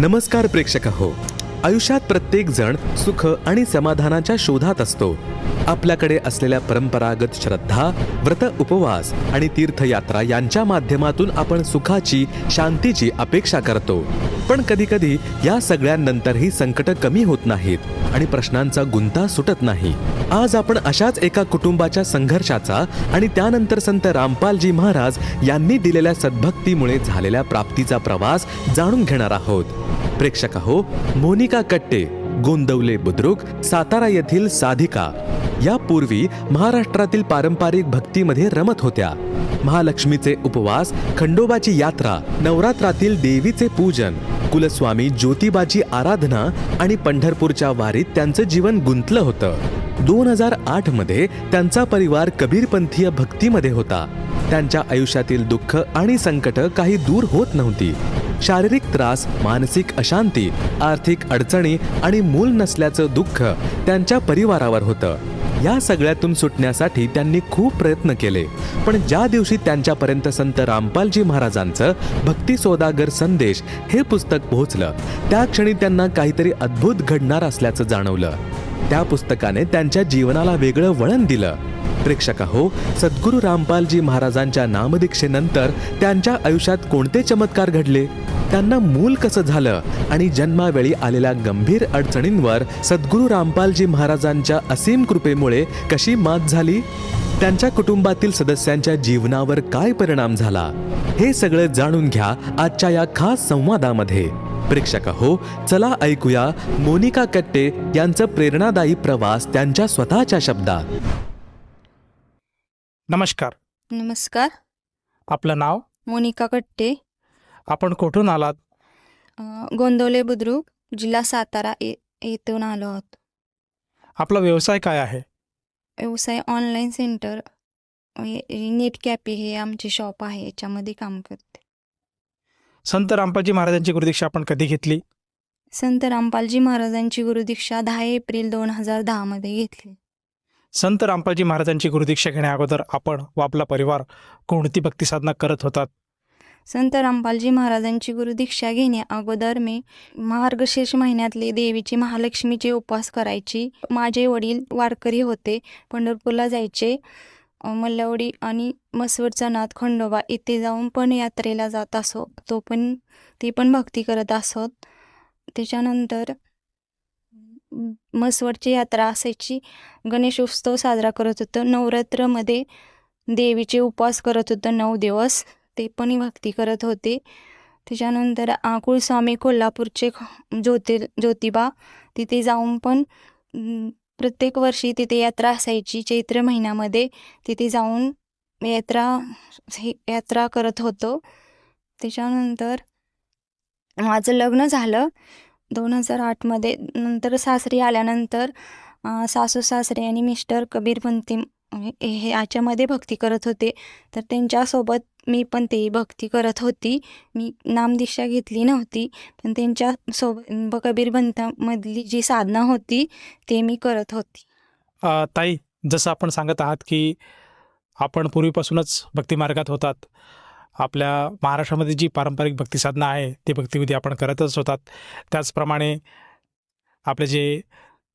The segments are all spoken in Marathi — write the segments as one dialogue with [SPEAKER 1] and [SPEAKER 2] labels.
[SPEAKER 1] नमस्कार प्रेक्षक हो आयुष्यात प्रत्येक जण सुख आणि समाधानाच्या शोधात असतो. आपल्याकडे असलेल्या परंपरागत श्रद्धा व्रत उपवास आणि तीर्थयात्रा यांच्या माध्यमातून आपण सुखाची शांतीची अपेक्षा करतो. पण कधी कधी या सगळ्यांनंतरही संकट कमी होत नाहीत आणि प्रश्नांचा गुंता सुटत नाही. आज आपण अशाच एका कुटुंबाच्या संघर्षाचा आणि त्यानंतर संत रामपालजी महाराज यांनी दिलेल्या सद्भक्तीमुळे झालेल्या प्राप्तीचा प्रवास जाणून घेणार आहोत. प्रेक्षक हो मोनिका कट्टे गोंदवले बुद्रुक सातारा येथील साधिका. यापूर्वी महाराष्ट्रातील पारंपरिक भक्तीमध्ये रमत होत्या. महालक्ष्मीचे उपवास खंडोबाची यात्रा नवरात्रातील देवीचे पूजन कुलस्वामी ज्योतिबाची आराधना आणि पंढरपूरच्या वारीत त्यांचं जीवन गुंतलं होतं. दोन हजार आठमध्ये त्यांचा परिवार कबीरपंथीय भक्तीमध्ये होता. त्यांच्या आयुष्यातील दुःख आणि संकट काही दूर होत नव्हती. शारीरिक त्रास मानसिक अशांती आर्थिक अडचणी आणि मूल नसल्याचं दुःख त्यांच्या परिवारावर होतं. या सगळ्यातून सुटण्यासाठी त्यांनी खूप प्रयत्न केले. पण ज्या दिवशी त्यांच्यापर्यंत संत रामपालजी महाराजांचं भक्ती सौदागर संदेश हे पुस्तक पोहोचलं त्या क्षणी त्यांना काहीतरी अद्भुत घडणार असल्याचं जाणवलं. त्या पुस्तकाने त्यांच्या जीवनाला वेगळं वळण दिलं. प्रेक्षक हो सद्गुरू रामपालजी महाराजांच्या नामदीक्षेनंतर त्यांच्या आयुष्यात कोणते चमत्कार घडले? त्यांना मूल कसं झालं? आणि जन्मावेळी आलेल्या गंभीर अडचणींवर सद्गुरू रामपालजी महाराजांच्या असीम कृपेमुळे कशी मात झाली? त्यांच्या कुटुंबातील सदस्यांच्या जीवनावर काय परिणाम झाला? हे सगळं जाणून घ्या आजच्या या खास संवादामध्ये. प्रेक्षक हो चला ऐकूया मोनिका कट्टे यांचं प्रेरणादायी प्रवास त्यांच्या स्वतःच्या शब्दात.
[SPEAKER 2] नमस्कार.
[SPEAKER 3] नमस्कार.
[SPEAKER 2] आपलं नाव?
[SPEAKER 3] मोनिका कट्टे.
[SPEAKER 2] आपण कुठून आलात?
[SPEAKER 3] अ, गोंदवले बुद्रुक जिल्हा सातारा ये येथून आलो आहोत.
[SPEAKER 2] आपला व्यवसाय काय आहे?
[SPEAKER 3] व्यवसाय ऑनलाईन सेंटर हे- नेट कॅपे हे आमचे शॉप आहे याच्यामध्ये काम करते.
[SPEAKER 2] संत रामपालजी महाराजांची गुरुदीक्षा आपण कधी घेतली?
[SPEAKER 3] संत रामपालजी महाराजांची गुरुदीक्षा दहा एप्रिल दोन हजार दहामध्ये घेतली.
[SPEAKER 2] संत रामपालजी महाराजांची गुरुदीक्षा घेण्या अगोदर आपण व आपला परिवार कोणती भक्ती साधना करत होतात?
[SPEAKER 3] संत रामपालजी महाराजांची गुरुदीक्षा घेण्या अगोदर मी मार्गशीर्ष महिन्यातले देवीची महालक्ष्मीचे उपवास करायची. माझे वडील वारकरी होते पंढरपूरला जायचे अ, मल्लवडी आणि मसवडचा नाथ खंडोबा इथे जाऊन पण यात्रेला जात असो. तो पण ती पण भक्ती करत असत. त्याच्यानंतर म, मसवडची यात्रा असायची. गणेश उत्सव साजरा करत होतो. नवरात्रमध्ये देवीचे उपवास करत होतं. नऊ दिवस ते पण भक्ती करत होते. त्याच्यानंतर आकुळस्वामी कोल्हापूरचे ज्योतिर् ज्योति ज्योतिबा तिथे जाऊन पण प्रत्येक वर्षी तिथे यात्रा असायची. चैत्र महिन्यामध्ये तिथे जाऊन यात्रा हे यात्रा करत होतो. त्याच्यानंतर माझं लग्न झालं. दोन हजार आठमध्ये नंतर सासरी आल्यानंतर सासू सासरे आणि मिस्टर कबीरपंथी हे याच्यामध्ये भक्ती करत होते. तर त्यांच्यासोबत मी पण ते भक्ती करत होती. मी नामदीक्षा घेतली नव्हती पण त्यांच्यासोबत कबीरपंथामधली जी साधना होती ते मी करत होती.
[SPEAKER 2] ताई जसं आपण सांगत आहात की आपण पूर्वीपासूनच भक्ती मार्गात होतात. आपल्या महाराष्ट्रामध्ये जी पारंपरिक भक्तिसाधना आहे ती भक्तिविधी आपण करतच होतात. त्याचप्रमाणे आपले जे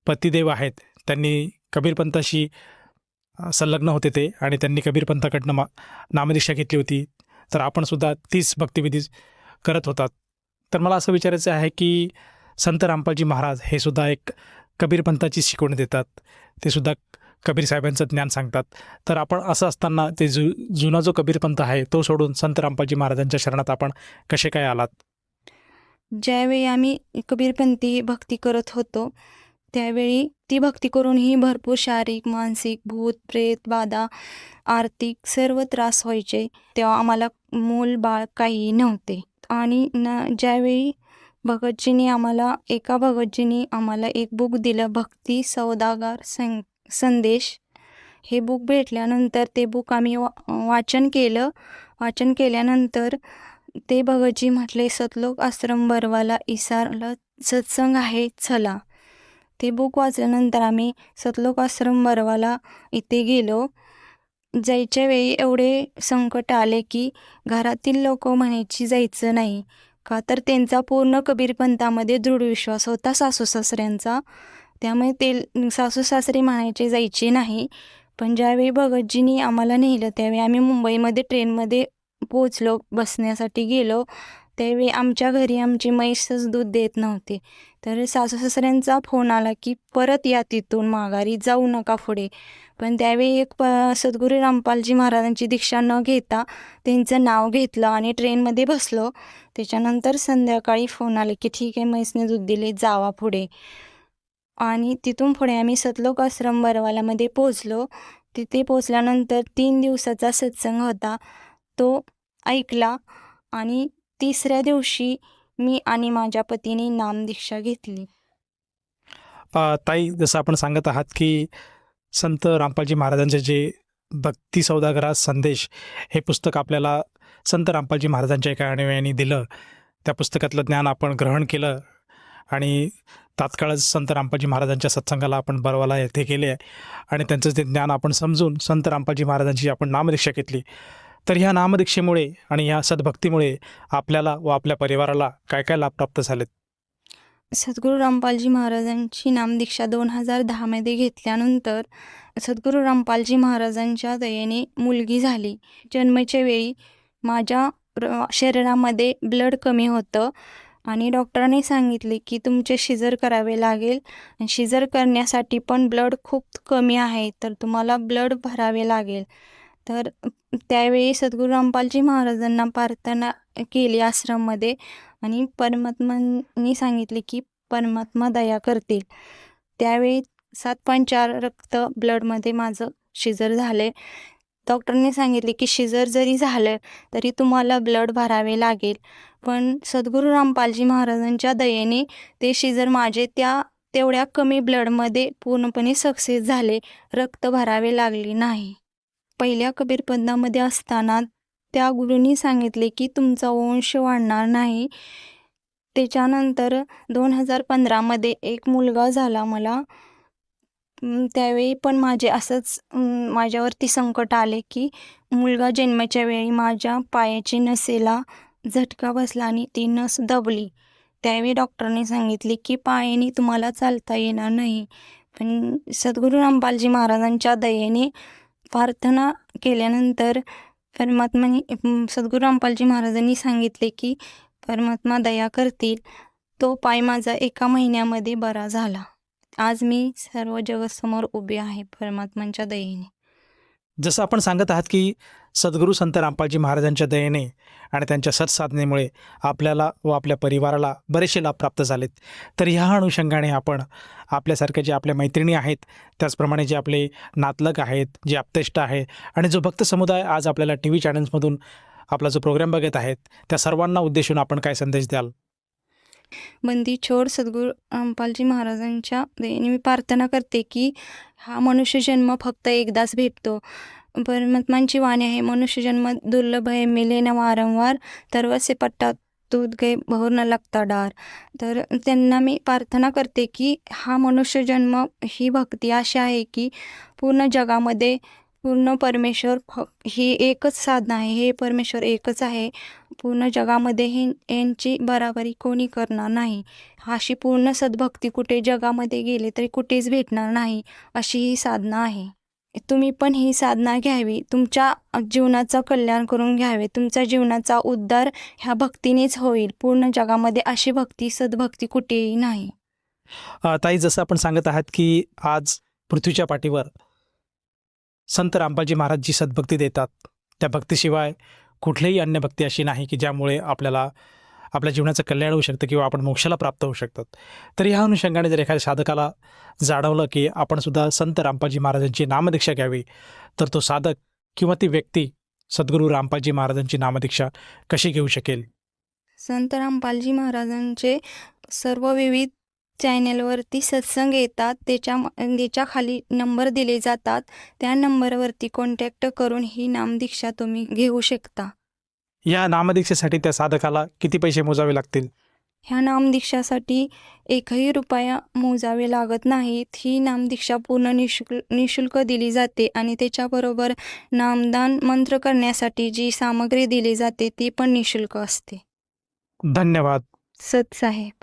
[SPEAKER 2] पतिदेव आहेत त्यांनी कबीरपंथाशी संलग्न होते ते आणि त्यांनी कबीरपंथाकडनं मा नामदीक्षा घेतली होती. तर आपणसुद्धा तीच भक्तिविधी करत होतात. तर मला असं विचारायचं आहे की संत रामपालजी महाराज हे सुद्धा एक कबीरपंथाची शिकवण देतात. ते सुद्धा कबीर साहेबांचं ज्ञान सांगतात. तर आपण असं असताना ते जु जुना जो कबीरपंथ आहे तो सोडून संत रामपालजी महाराजांच्या शरणात आपण कसे काय आलात?
[SPEAKER 3] ज्यावेळी आम्ही कबीरपंथी भक्ती करत होतो त्यावेळी ती भक्ती करूनही भरपूर शारीरिक मानसिक भूत प्रेत बाधा आर्थिक सर्व त्रास व्हायचे तेव्हा आम्हाला मूल बाळ काही नव्हते. आणि न ज्यावेळी भगतजींनी आम्हाला एका भगतजीने आम्हाला एक बुक दिलं भक्ती सौदागार संग संदेश. हे बुक भेटल्यानंतर ते बुक आम्ही वा वाचन केलं. वाचन केल्यानंतर ते भगतजी म्हटले सतलोक आश्रम बरवाला इसारला सत्संग आहे चला. ते बुक वाचल्यानंतर आम्ही सतलोक आश्रम बरवाला इथे गेलो. जायच्या वेळी एवढे संकट आले की घरातील लोक म्हणायची जायचं नाही. का तर त्यांचा पूर्ण कबीरपंथामध्ये दृढ विश्वास होता सासू सासऱ्यांचा. त्यामुळे ते सासू सासरे म्हणायचे जायचे नाही. पण ज्यावेळी भगतजींनी आम्हाला नेलं त्यावेळी आम्ही मुंबईमध्ये ट्रेनमध्ये पोचलो बसण्यासाठी गेलो. त्यावेळी आमच्या घरी आमची म्हैसच दूध देत नव्हते. तर सासू सासऱ्यांचा फोन आला की परत या तिथून माघारी जाऊ नका पुढे. पण त्यावेळी एक प सद्गुरू रामपालजी महाराजांची दीक्षा न घेता त्यांचं नाव घेतलं आणि ट्रेनमध्ये बसलो. त्याच्यानंतर संध्याकाळी फोन आले की ठीक आहे म्हैसने दूध दिले जावा पुढे. आणि तिथून पुढे आम्ही सतलोक आश्रम बरवालामध्ये पोचलो तिथे पोचल्यानंतर तीन दिवसाचा सत्संग होता. तो ऐकला आणि तिसऱ्या दिवशी मी आणि माझ्या पतीने नामदीक्षा घेतली.
[SPEAKER 2] ताई जसं आपण सांगत आहात की संत रामपालजी महाराजांचे जे भक्ती सौदागरा संदेश हे पुस्तक आपल्याला संत रामपालजी महाराजांच्या एका अनुयायांनी दिलं. त्या पुस्तकातलं ज्ञान आपण ग्रहण केलं. आणि तात्काळच संत रामपाजी महाराजांच्या सत्संगाला आपण बरवाला येथे गेले आणि त्यांचं ते ज्ञान आपण समजून संत रामपाजी महाराजांची आपण नामदीक्षा घेतली. तर ह्या नामदीक्षेमुळे आणि ह्या सद्भक्तीमुळे आपल्याला व आपल्या परिवाराला काय काय लाभ प्राप्त झालेत?
[SPEAKER 3] सद्गुरू रामपालजी महाराजांची नामदीक्षा दोन हजार दहामध्ये घेतल्यानंतर सद्गुरू रामपालजी महाराजांच्या दयेने मुलगी झाली. जन्मेच्या वेळी माझ्या शरीरामध्ये ब्लड कमी होतं. आणि डॉक्टरांनी सांगितले की तुमचे शिजर करावे लागेल शिजर करण्यासाठी पण ब्लड खूप कमी आहे तर तुम्हाला ब्लड भरावे लागेल. तर त्यावेळी सद्गुरू रामपालजी महाराजांना प्रार्थना केली आश्रममध्ये आणि परमात्मांनी सांगितले की परमात्मा दया करतील. त्यावेळी सात पॉईंट चार रक्त ब्लडमध्ये माझं शिजर झाले. डॉक्टरने सांगितले की शिजर जरी झालं तरी तुम्हाला ब्लड भरावे लागेल. पण सद्गुरू रामपालजी महाराजांच्या दयेने ते शिजर माझे त्या तेवढ्या कमी ब्लडमध्ये पूर्णपणे सक्सेस झाले. रक्त भरावे लागले नाही. पहिल्या कबीरपंथामध्ये असताना त्या गुरूंनी सांगितले की तुमचा वंश वाढणार नाही. त्याच्यानंतर दोन हजार पंधरामध्ये एक मुलगा झाला. मला त्यावेळी पण माझे असंच माझ्यावरती संकट आले की मुलगा जन्माच्या वेळी माझ्या पायाची नसेला झटका बसला आणि ती नस दबली. त्यावेळी डॉक्टरने सांगितले की पायाने तुम्हाला चालता येणार नाही. पण सद्गुरू रामपालजी महाराजांच्या दयेने प्रार्थना केल्यानंतर परमात्माने सद्गुरू रामपालजी महाराजांनी सांगितले की परमात्मा दया करतील. तो पाय माझा एका महिन्यामध्ये बरा झाला. आज मी सर्व जगासमोर उभे आहे परमात्मांच्या दयेने.
[SPEAKER 2] जसं आपण सांगत आहात की सद्गुरू संत रामपालजी महाराजांच्या दयेने आणि त्यांच्या सत्साधनेमुळे आपल्याला व आपल्या परिवाराला बरेचसे लाभ प्राप्त झालेत. तर ह्या अनुषंगाने आपण आपल्यासारख्या जे आपल्या मैत्रिणी आहेत त्याचप्रमाणे जे आपले नातलग आहेत जे आपतेष्ट आहे आणि जो भक्त समुदाय आज आपल्याला टी व्ही चॅनल्समधून आपला जो प्रोग्राम बघत आहेत त्या सर्वांना उद्देशून आपण काय संदेश द्याल?
[SPEAKER 3] बंदी छोड सद्गुरू रामपालजी महाराजांच्या दयेने मी प्रार्थना करते की हा मनुष्यजन्म फक्त एकदाच भेटतो. परमात्मांची वाणी आहे मनुष्यजन्म दुर्लभ आहे मिले न वारंवार तरवसे पट्टा दूध गे बहुर न लागता डार. तर त्यांना मी प्रार्थना करते की हा मनुष्यजन्म ही भक्ती अशी आहे की पूर्ण जगामध्ये पूर्ण परमेश्वर फ ही एकच साधना आहे हे परमेश्वर एकच आहे. पूर्ण जगामध्ये हे यांची बराबरी कोणी करणार नाही. अशी पूर्ण सद्भक्ती कुठे जगामध्ये गेले तरी कुठेच भेटणार नाही अशी ही साधना आहे. तुम्ही पण ही साधना घ्यावी. तुमच्या जीवनाचं कल्याण करून घ्यावे. तुमच्या जीवनाचा उद्धार ह्या भक्तीनेच होईल. पूर्ण जगामध्ये अशी भक्ती सद्भक्ती कुठेही नाही.
[SPEAKER 2] ताई जसं आपण सांगत आहात की आज पृथ्वीच्या पाठीवर संत रामबाजी महाराज जी सद्भक्ती देतात त्या भक्तीशिवाय कुठलीही अन्य भक्ती अशी नाही की ज्यामुळे आपल्याला आपल्या जीवनाचं कल्याण होऊ शकतं किंवा आपण मोक्षाला प्राप्त होऊ शकतात. तर ह्या अनुषंगाने जर एखाद्या साधकाला जाणवलं की आपण सुद्धा संत रामपाजी महाराजांची नामदीक्षा घ्यावी तर तो साधक किंवा ती व्यक्ती सद्गुरू रामपालजी महाराजांची नामदीक्षा कशी घेऊ शकेल?
[SPEAKER 3] संत रामपालजी महाराजांचे सर्व विविध चॅनेलवरती सत्संग येतात त्याच्या त्याच्याखाली नंबर दिले जातात. त्या नंबरवरती कॉन्टॅक्ट करून ही नामदीक्षा तुम्ही घेऊ शकता.
[SPEAKER 2] या नामदीक्षेसाठी त्या साधकाला किती पैसे मोजावे लागतील?
[SPEAKER 3] ह्या नामदीक्षासाठी एकही रुपया मोजावे लागत नाहीत. ही नामदीक्षा पूर्ण निशुल्क निशुल्क दिली जाते आणि त्याच्याबरोबर नामदान मंत्र करण्यासाठी जी सामग्री दिली जाते ती पण निशुल्क असते.
[SPEAKER 2] धन्यवाद.
[SPEAKER 3] सत साहेब.